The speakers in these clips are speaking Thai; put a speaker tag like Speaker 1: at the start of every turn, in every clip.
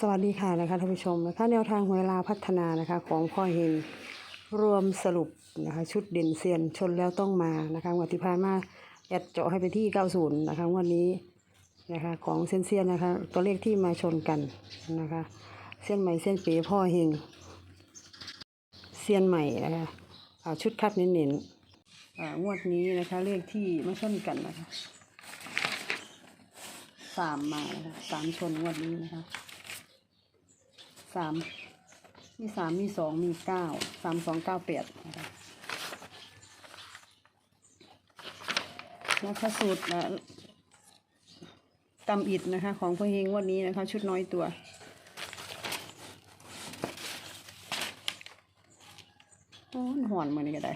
Speaker 1: สวัสดีค่ะนะคะท่านผู้ชมนะคะแนวทางหวยลาพัฒนานะคะของพ่อเฮงรวมสรุปนะคะชุดเด่นเซียนชนแล้วต้องมานะคะงวันที่ผ่านมาแอดเจาะให้ไปที่ 90 นะคะวันนี้นะคะของเส้นเซียนนะคะตัวเลขที่มาชนกันนะคะเส้นใหม่เส้นเป๋พ่อเฮงเซียนใหม่นะคะอ่าชุดคัดเน้นๆอ่างวดนี้นะคะเลขที่มาชนกันนะคะสามมานะคะสามชนงวดนี้นะคะ สามมีสามมีสองมีเก้าสามสองเก้าแปดนะคะแล้วก็สูตรอะตำอิดนะคะ ของพ่อเฮงวันนี้นะคะ ชุดน้อยตัวโอ้หอนมือนี่ก็ได้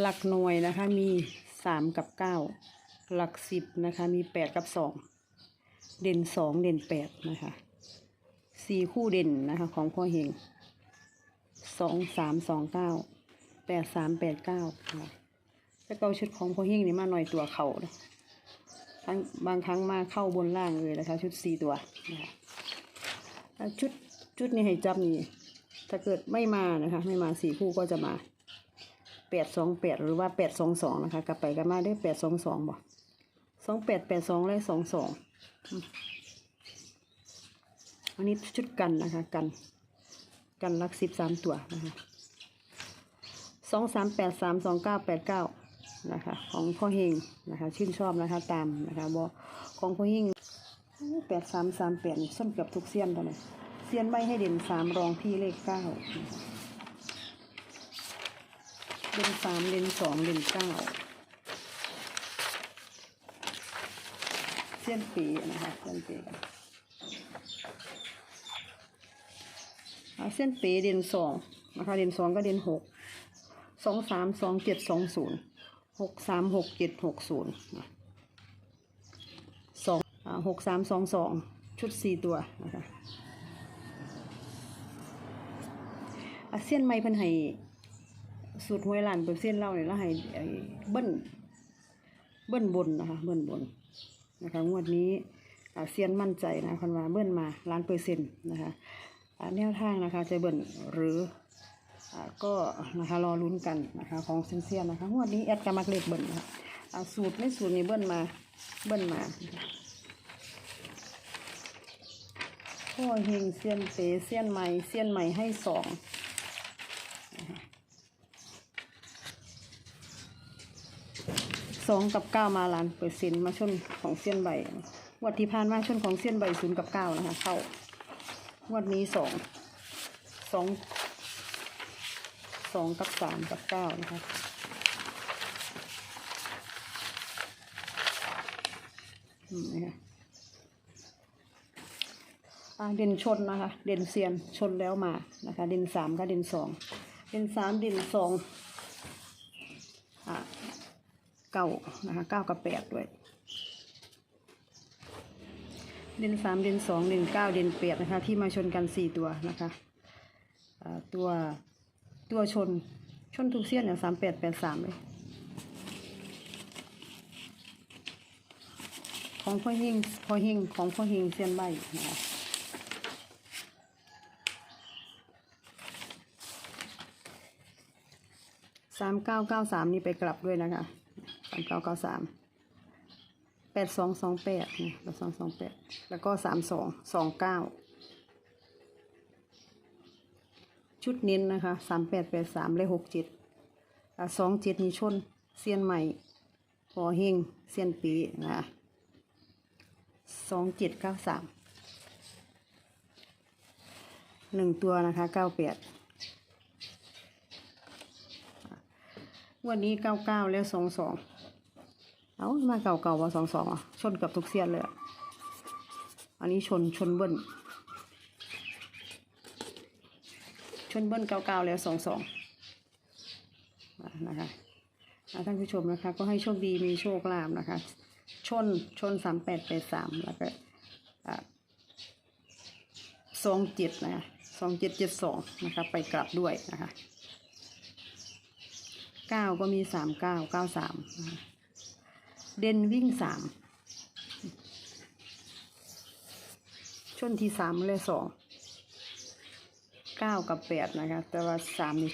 Speaker 1: หลักหน่วยนะคะมีสามกับเก้า หลักสิบนะคะ มีแปดกับสองเด่นสองเด่นแปดนะคะสี่คู่เด่นนะคะของพ่อเฮงสองสามสองเก้าแปดสามแปดเก้าค่ะแล้วก็เอาชุดของพ่อเฮงนี่มาหน่อยตัวเขานะทั้งบางครั้งมาเข้าบนล่างเลยนะคะ ชุดสี่ตัวนะคะชุดชุดนี้ให้จับนี่ถ้าเกิดไม่มานะคะ ไม่มาสี่คู่ก็จะมาแปดสองแปดหรือว่าแปดสองสองนะคะ กลับไปกันมาได้แปดสองสองบ่ สองแปดแปดสองและสองสองอันนี้ชุดกันนะคะ กัน กันลักสิบสามตัวนะคะสองสามแปดสามสองเก้าแปดเก้านะคะ ของพ่อเฮงนะคะ ชื่นชอบนะคะ ตามนะคะบอของพ่อเฮงแปดสามสามแปดส้นเกือบทุกเสี้ยนตอนนี้เสี้ยนใบให้เด่นสามรองที่เลขเก้านะคะเลนสามเลนสองเลนเก้า เส้นปีนะคะเส้นปีกันอ่าเส้นปีเดนสองนะคะเดนสองก็เดนหกสองสามสองเจ็ดสองศูนย์หกสามหกเจ็ดหกศูนย์สองหกสามสองสองชุดสี่ตัวนะคะเซียนไม่เพันให้สูตรหวยลานเปอร์เซ็นต์เราเนี่ยเราให้เบิ้ลเบิ้ลบนนะคะ เบิ้ลบน นะคะงวดนี้เซียนมั่นใจนะคนว่าเบิ้ลมาล้านเปอร์เซ็นต์นะคะแนวทางนะคะจะเบิ้ลหรืออก็นะคะรอลุ้นกันนะคะของเซียนเซียนนะคะงวดนี้แอดกามักเลขเบิ้ลนะคะสูตรไม่สูตรนี้เบิ้ลมาเบิ้ลมาพ่อเฮงเซียนเปเซียนใหม่เซียนใหม่ให้สอง สองกับเก้ามาล้านเปอร์เซ็นต์มาชนของเส้นใบงวดที่ผ่านมาชนของเส้นใบศูนย์กับเก้านะคะ เข้างวดนี้สองสองสองกับสามกับเก้านะคะอืมนะคะอ่าเด่นชนนะคะ เด่นเซียนชนแล้วมานะคะ เด่นสามกับเด่นสองเด่นสามเด่นสองอ่า เก้านะคะเก้ากับแปดด้วย เด่นสามเด่นสองเด่นเก้าเด่นแปดนะคะ ที่มาชนกันสี่ตัวนะคะตัวตัวชนชนทุกเสี้ยนเนี่ยสามแปดแปดสามเลย ของพ่อหิงพ่อหิงของพ่อหิงเสี้ยนใบนะคะสามเก้าเก้าสามนี่ไปกลับด้วยนะคะามเก้าเก้าสามแปดสองสองแปดนี่แปดสองสองแปดแล้วก็สามสองสองเก้าชุดเน้นนะคะสามแปดแปดสามเลขหกเจ็ดสองเจ็ดนี่ชนเซียนใหม่พอเฮงเซียนปีนะสองเจ็ดเก้าสามหนึ่งตัวนะคะเก้าแปดวันนี้เก้าเก้าแล้วสองสอง เอามาเก่าเก่าว่าสองสองอะชนกับทุกเสียนเลยอะอันนี้ชนชนเบิ้ลชนเบิ้ลเก้าเก้าแล้วสองสองนะคะท่านผู้ชมนะคะ ก็ให้โชคดีมีโชคลาภนะคะ ชนชนสามแปดแปดสามแล้วก็สองเจ็ดนะคะสองเจ็ดเจ็ดสองนะคะไปกลับด้วยนะคะเก้าก็มีสามเก้าเก้าสาม เด่นวิ่งสามชนที่สามเลยสองเก้ากับแปดนะคะ แต่ว่าสามนี่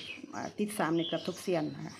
Speaker 1: ติดสามในเกือบทุกเซียนนะคะ